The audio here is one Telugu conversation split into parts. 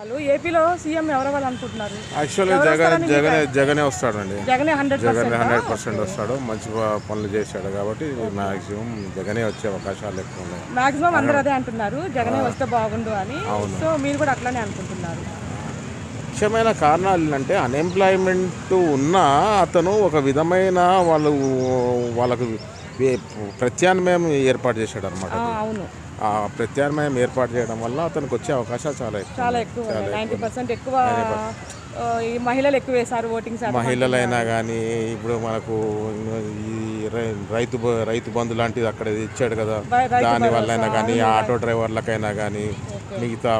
వాళ్ళు ఏపీలో సీఎం ఎవరు అనుకుంటున్నారు యాక్చువల్లీ జగన్ జగనే జగనే వస్తాడండి. జగనే హండ్రెడ్ జగన్ హండ్రెడ్ పర్సెంట్ వస్తాడు. మంచి పనులు చేశాడు కాబట్టి మాక్సిమం జగనే వచ్చే అవకాశాలు ఎక్కువ ఉన్నాయి. మాక్సిమం అందరూ అదే అంటున్నారు. జగనే వస్తే బాగుండు అని. సో మీరు కూడా అట్లానే అనుకుంటున్నారు. ముఖ్యమైన కారణాలు ఏంటంటే అన్ఎంప్లాయ్మెంట్ ఉన్నా అతను ఒక విధమైన వాళ్ళు వాళ్ళకు ప్రత్యామ్నాయం ఏర్పాటు చేశాడు అనమాట ఆ, అవును. ఆ ప్రత్యామ్నాయం ఏర్పాటు చేయడం వల్ల అతనికి వచ్చే అవకాశాలు చాలా ఎక్కువ. చాలా ఎక్కువ నైంటీ పర్సెంట్ ఎక్కువ ఆ, ఈ మహిళలు ఎక్కువ వేశారు ఓటింగ్ మహిళలైనా కానీ ఇప్పుడు మనకు ఈ రైతు రైతు బంధు లాంటిది అక్కడ ఇచ్చాడు కదా. దాని వల్లైనా కానీ ఆటో డ్రైవర్లకైనా కానీ మిగతా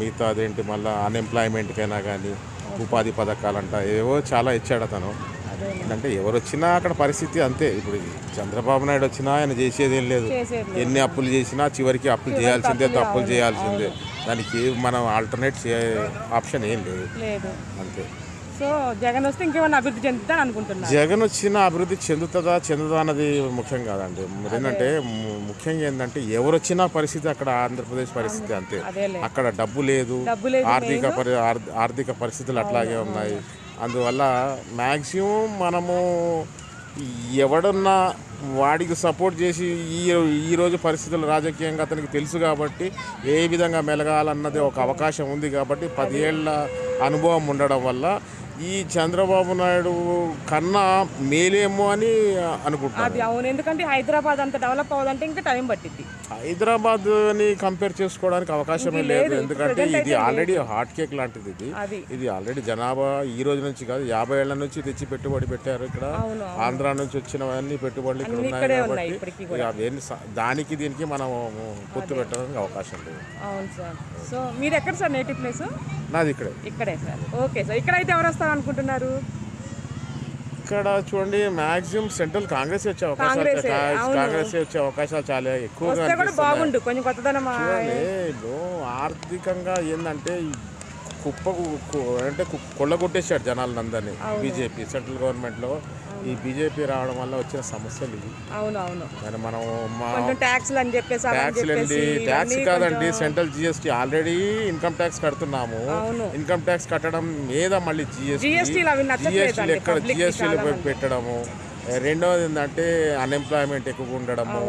మిగతా అదేంటి మళ్ళీ అన్ఎంప్లాయ్మెంట్కైనా కానీ ఉపాధి పథకాలంట ఏవో చాలా ఇచ్చాడు అతను. అంటే ఎవరు వచ్చినా అక్కడ పరిస్థితి అంతే. ఇప్పుడు చంద్రబాబు నాయుడు వచ్చినా ఆయన చేసేది ఏం లేదు. ఎన్ని అప్పులు చేసినా చివరికి అప్పులు చేయాల్సిందే తప్పులు చేయాల్సిందే. దానికి మనం ఆల్టర్నేట్ ఆప్షన్ ఏం లేదు. అంతే. సో జగన్ వస్తే ఇంకేమైనా అభివృద్ధి చెందుతాను జగన్ వచ్చిన అభివృద్ధి చెందుతుందా చెందుదా అన్నది ముఖ్యం కాదండి. ఏంటంటే ముఖ్యంగా ఏంటంటే ఎవరు వచ్చినా పరిస్థితి అక్కడ ఆంధ్రప్రదేశ్ పరిస్థితి అంతే. అక్కడ డబ్బు లేదు. ఆర్థిక ఆర్థిక పరిస్థితులు అట్లాగే ఉన్నాయి. అందువల్ల మ్యాక్సిమం మనము ఎవడన్నా వాడికి సపోర్ట్ చేసి ఈ ఈ రోజు పరిస్థితులు రాజకీయంగా అతనికి తెలుసు కాబట్టి ఏ విధంగా మెలగాలన్నది ఒక అవకాశం ఉంది కాబట్టి పదేళ్ళ అనుభవం ఉండడం వల్ల ఈ చంద్రబాబు నాయుడు కన్నా మేలేమో అని అనుకుంటున్నాను అది అవును. ఎందుకంటే హైదరాబాద్ అంత డెవలప్ అవ్వాలంటే ఇంకా టైం పట్టింది హైదరాబాద్ని కంపేర్ చేసుకోవడానికి అవకాశమే లేదు. ఎందుకంటే ఇది ఆల్రెడీ హాట్ కేక్ లాంటిది ఇది. ఇది ఆల్రెడీ జనాభా ఈ రోజు నుంచి కాదు యాభై ఏళ్ళ నుంచి తెచ్చి పెట్టుబడి పెట్టారు ఇక్కడ. ఆంధ్ర నుంచి వచ్చినవన్నీ పెట్టుబడులు ఇక్కడ ఉన్నాయి కాబట్టి అవన్నీ దానికి దీనికి మనం పొత్తు పెట్టడానికి అవకాశం లేదు. అవును సార్. సో మీరు ఎక్కడ సార్ నేటివ్ ప్లేస్? నాది ఇక్కడే. ఇక్కడే సార్. Okay sir. ఇక్కడైతే ఎవరు వస్తారు? అనుకుంటున్నారు ఇక్కడ చూడండి మాక్సిమం సెంట్రల్ కాంగ్రెస్ వచ్చే అవకాశాలు కాంగ్రెసే, వచ్చే అవకాశాలు చాలా ఎక్కువగా. బాగుండు కొంచెం కొత్తదనం ఆర్థికంగా ఏంటంటే ఈ కుప్పకు కు- అంటే కొల్లగొట్టేశాడు జనాలను అందరినీ బీజేపీ సెంట్రల్ గవర్నమెంట్లో. ఈ బీజేపీ రావడం వల్ల వచ్చిన సమస్యలు ఇవి. అవును అవును మరి మనం ట్యాక్స్లు అని చెప్పేసి ట్యాక్స్లు ట్యాక్స్ కాదండి central GST already income tax కడుతున్నాము. Income tax కట్టడం మీద మళ్ళీ జిఎస్టీ జిఎస్టీలు ఎక్కడ జిఎస్టీలు. పెట్టడము. రెండవది ఏంటంటే అన్ఎంప్లాయ్మెంట్ ఎక్కువగా ఉండడము.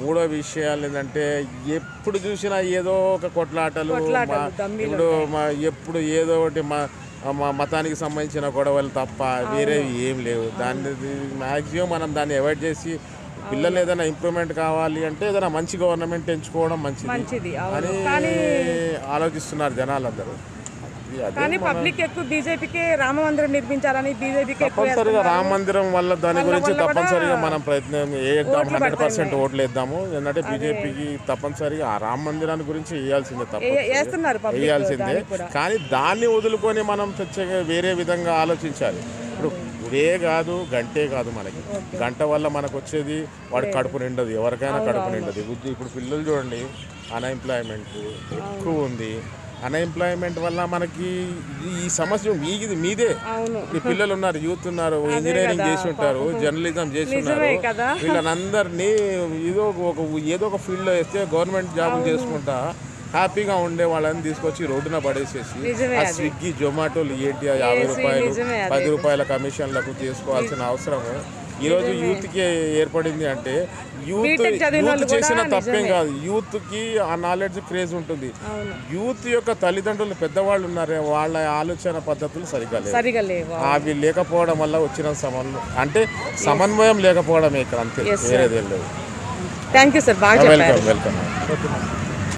మూడో విషయాలు ఏంటంటే ఎప్పుడు చూసినా ఏదో ఒక కొట్లాటలు ఇప్పుడు ఎప్పుడు ఏదో ఒకటి మా మా మతానికి సంబంధించిన గొడవలు తప్ప వేరే ఏం లేవు. దాన్ని మ్యాక్సిమం మనం దాన్ని అవాయిడ్ చేసి పిల్లలు ఏదైనా ఇంప్రూవ్మెంట్ కావాలి అంటే ఏదైనా మంచి గవర్నమెంట్ ఎంచుకోవడం మంచిది. అని ఆలోచిస్తున్నారు జనాలందరూ. కానీ పబ్లిక్ ఎక్కువ బీజేపీకి రామ మందిరం నిర్మించాలని బీజేపీకి తప్పనిసరిగా రామ మందిరం వల్ల దాని గురించి తప్పనిసరిగా మనం ప్రయత్నం వేద్దాం హండ్రెడ్ పర్సెంట్ ఓట్లు వేద్దాము. ఎందుకంటే బీజేపీకి తప్పనిసరిగా ఆ రామ మందిరాన్ని గురించి వేయాల్సిందే వేస్తున్నారు వేయాల్సిందే. కానీ దాన్ని వదులుకొని మనం వేరే విధంగా ఆలోచించాలి. ఇప్పుడు ఇదే కాదు గంటే కాదు మనకి. గంట వల్ల మనకు వచ్చేది వాడి కడుపు నిండదు ఎవరికైనా కడుపు నిండదు. ఇప్పుడు పిల్లలు చూడండి అన్ఎంప్లాయ్మెంట్ ఎక్కువ ఉంది. అన్ఎంప్లాయ్మెంట్ వల్ల మనకి ఈ- సమస్య మీది మీదే. ఈ పిల్లలు ఉన్నారు యూత్ ఉన్నారు ఇంజనీరింగ్ చేసి ఉంటారు జర్నలిజం చేసి ఉన్నారు వీళ్ళనందరినీ ఏదో ఒక ఏదో ఒక ఫీల్డ్లో వేస్తే గవర్నమెంట్ జాబులు చేసుకుంటా హ్యాపీగా ఉండే వాళ్ళని తీసుకొచ్చి రోడ్డున పడేసేసి ఆ స్విగ్గీ జొమాటోలు ఏంటి యాభై రూపాయలు. పది రూపాయల కమిషన్లకు చేసుకోవాల్సిన అవసరం ఈ రోజు యూత్కి ఏర్పడింది అంటే యూత్ యూత్ చేసిన తప్పేం. కాదు. యూత్కి ఆ నాలెడ్జ్ క్రేజ్ ఉంటుంది. యూత్ యొక్క తల్లిదండ్రులు పెద్దవాళ్ళు ఉన్నారే వాళ్ళ ఆలోచన పద్ధతులు సరిగా లేవు. అవి లేకపోవడం వల్ల వచ్చిన సమన్వయం అంటే సమన్వయం లేకపోవడమే ఇక్కడ అంతే వేరేదేం లేదు. థ్యాంక్ యూ సార్ బాగా వెల్కమ్ వెల్కమ్